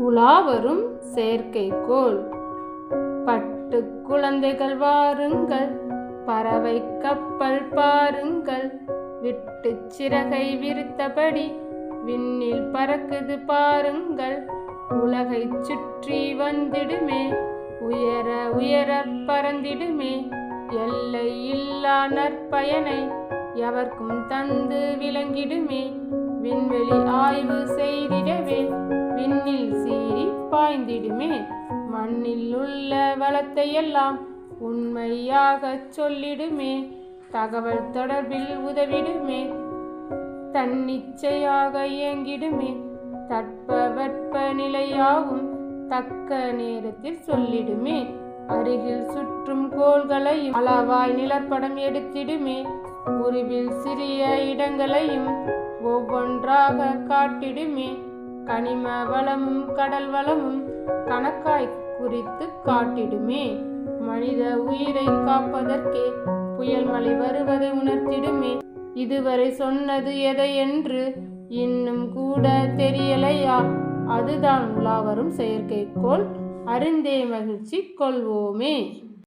உலாவரும் செயற்கைக்கோள். பட்டு குழந்தைகள் வாருங்கள் பறவை கப்பல் பாருங்கள். விட்டு சிறகை விரித்தபடி விண்ணில் பறக்குது பாருங்கள். உலகை சுற்றி வந்திடுமே உயர உயர பறந்திடுமே. எல்லை இல்லா நற்பயனை எவர்க்கும் தந்து விளங்கிடுமே. விண்வெளி ஆய்வு செய்திடவே விண்ணில் சீறி பாய்ந்திடுமே. மண்ணில் உள்ள வளத்தை எல்லாம் உண்மையாகச் சொல்லிடுமே. தகவல் தொடர்பில் உதவிடுமே. தன்னிச்சையாக இயங்கிடுமே. தட்பவெட்ப நிலையாகும் தக்க நேரத்தில் சொல்லிடுமே. அருகில் சுற்றும் கோள்களையும் அளவாய் நிலப்படம் எடுத்திடுமே. உருவில் சிறிய இடங்களையும் ஒவ்வொன்றாக காட்டிடுமே. கனிம வளமும் கடல் வளமும் கணக்காய் குறித்து காட்டிடுமே. மனித உயிரை காப்பதற்கே புயல் மழை வருவதை உணர்த்திடுமே. இதுவரை சொன்னது எதை என்று இன்னும் கூட தெரியலையா? அதுதான் உலாவரும் செயற்கைக்கோள். அருந்தே மகிழ்ச்சி கொள்வோமே.